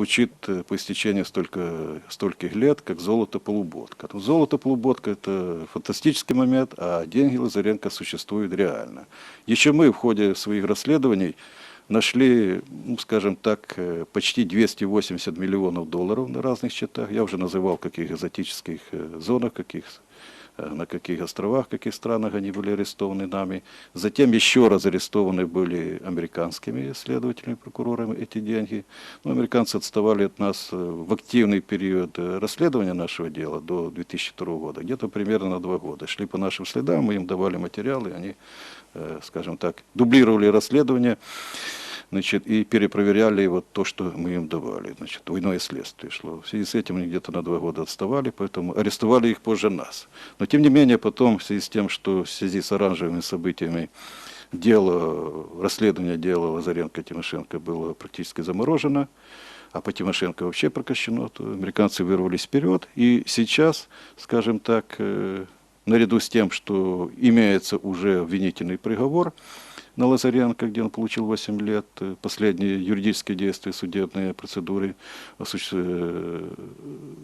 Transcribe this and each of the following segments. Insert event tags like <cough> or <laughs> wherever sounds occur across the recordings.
Звучит э, по истечении столько, стольких лет, как золото-полуботка. Ну, золото-полуботка – это фантастический момент, а деньги Лазаренко существуют реально. Еще мы в ходе своих расследований нашли, ну, скажем так, э, почти 280 миллионов долларов на разных счетах. Я уже называл, каких экзотических э, зонах, каких на каких островах, в каких странах они были арестованы нами. Затем еще раз арестованы были американскими следователями, прокурорами эти деньги. Но американцы отставали от нас э, в активный период э, расследования нашего дела до 2002 года, где-то примерно на два года. Шли по нашим следам, мы им давали материалы, они, э, скажем так, дублировали расследование значит, и перепроверяли вот то, что мы им давали. Значит, двойное следствие шло. В связи с этим они где-то на два года отставали, поэтому арестовали их позже нас. Но тем не менее, потом, в связи с тем, что в связи с оранжевыми событиями дело, расследование дела Лазаренко-Тимошенко было практически заморожено, а по Тимошенко вообще прекращено, то американцы вырвались вперед. И сейчас, скажем так, э, наряду с тем, что имеется уже обвинительный приговор, на Лазаренко, где он получил 8 лет. Э, Последние юридические действия, судебные процедуры э,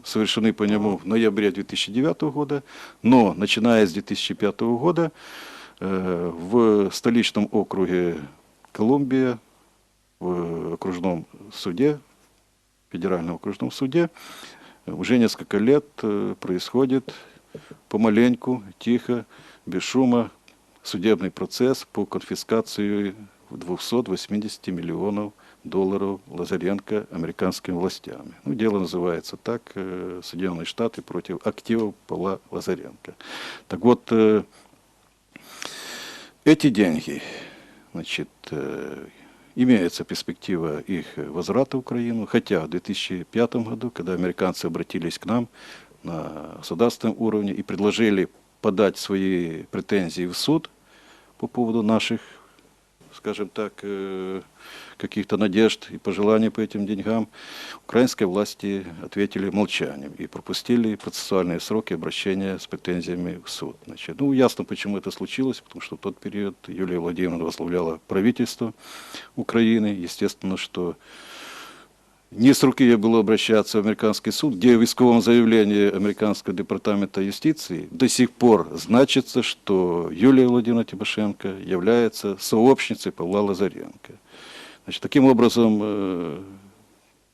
совершены по нему в ноябре 2009 года. Но, начиная с 2005 года, э, в столичном округе Колумбия, в окружном суде, федеральном окружном суде, уже несколько лет происходит помаленьку, тихо, без шума судебный процесс по конфискации 280 миллионов долларов Лазаренко американскими властями. Ну, дело называется так, э, Соединенные Штаты против активов Павла Лазаренко. Так вот, э, эти деньги, значит, э, имеется перспектива их возврата в Украину, хотя в 2005 году, когда американцы обратились к нам на государственном уровне и предложили подать свои претензии в суд по поводу наших, скажем так, э, каких-то надежд и пожеланий по этим деньгам, украинские власти ответили молчанием и пропустили процессуальные сроки обращения с претензиями в суд. Значит, ну, ясно, почему это случилось, потому что в тот период Юлия Владимировна возглавляла правительство Украины. Естественно, что не с руки ей было обращаться в американский суд, где в исковом заявлении американского департамента юстиции до сих пор значится, что Юлия Владимировна Тимошенко является сообщницей Павла Лазаренко. Значит, таким образом, э,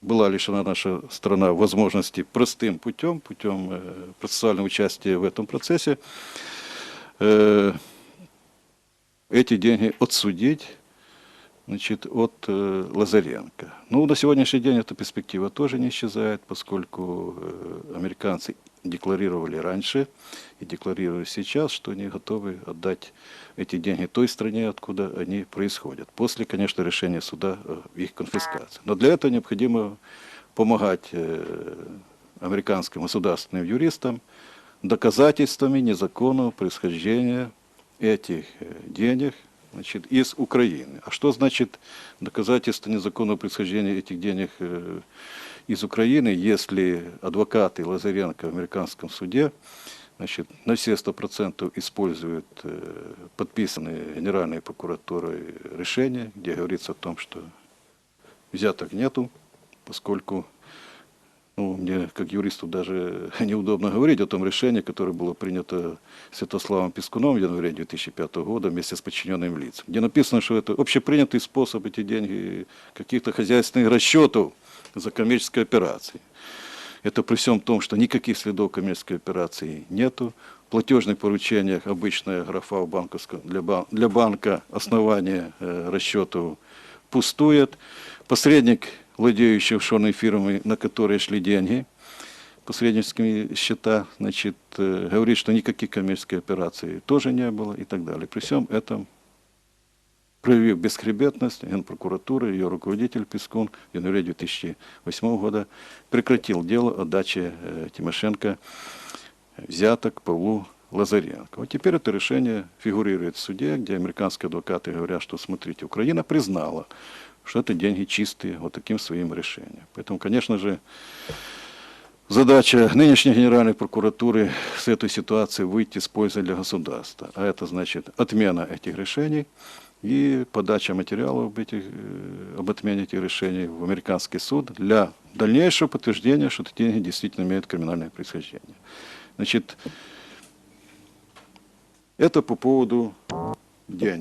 была лишена наша страна возможности простым путем, путем э, процессуального участия в этом процессе, э, эти деньги отсудить значит, от э, Лазаренко. Ну, на сегодняшний день эта перспектива тоже не исчезает, поскольку э, американцы декларировали раньше и декларируют сейчас, что они готовы отдать эти деньги той стране, откуда они происходят. После, конечно, решения суда э, их конфискации. Но для этого необходимо помогать э, американским государственным юристам доказательствами незаконного происхождения этих э, денег значит, из Украины. А что значит доказательство незаконного происхождения этих денег э, из Украины, если адвокаты Лазаренко в американском суде значит, на все 100% используют э, подписанные Генеральной прокуратурой решения, где говорится о том, что взяток нету, поскольку ну, мне, как юристу, даже <laughs> неудобно говорить о том решении, которое было принято Святославом Пескуном в январе 2005 года вместе с подчиненным лицом, где написано, что это общепринятый способ эти деньги каких-то хозяйственных расчетов за коммерческой операции. Это при всем том, что никаких следов коммерческой операции нету. В платежных поручениях обычная графа в банковском, для, бан- для банка основание э, расчетов пустует. Посредник, владеющий офшорной фирмой, на которые шли деньги, посреднические счета, значит, э, говорит, что никаких коммерческих операций тоже не было и так далее. При всем этом проявив бесхребетность, Генпрокуратура, ее руководитель Пескун в январе 2008 года прекратил дело о даче э, Тимошенко взяток Павлу Лазаренко. Вот теперь это решение фигурирует в суде, где американские адвокаты говорят, что, смотрите, Украина признала, что это деньги чистые вот таким своим решением. Поэтому, конечно же, задача нынешней Генеральной прокуратуры с этой ситуации выйти с пользой для государства. А это значит отмена этих решений, и подача материалов об, этих, э, об отмене этих решений в американский суд для дальнейшего подтверждения, что эти деньги действительно имеют криминальное происхождение. Значит, это по поводу денег.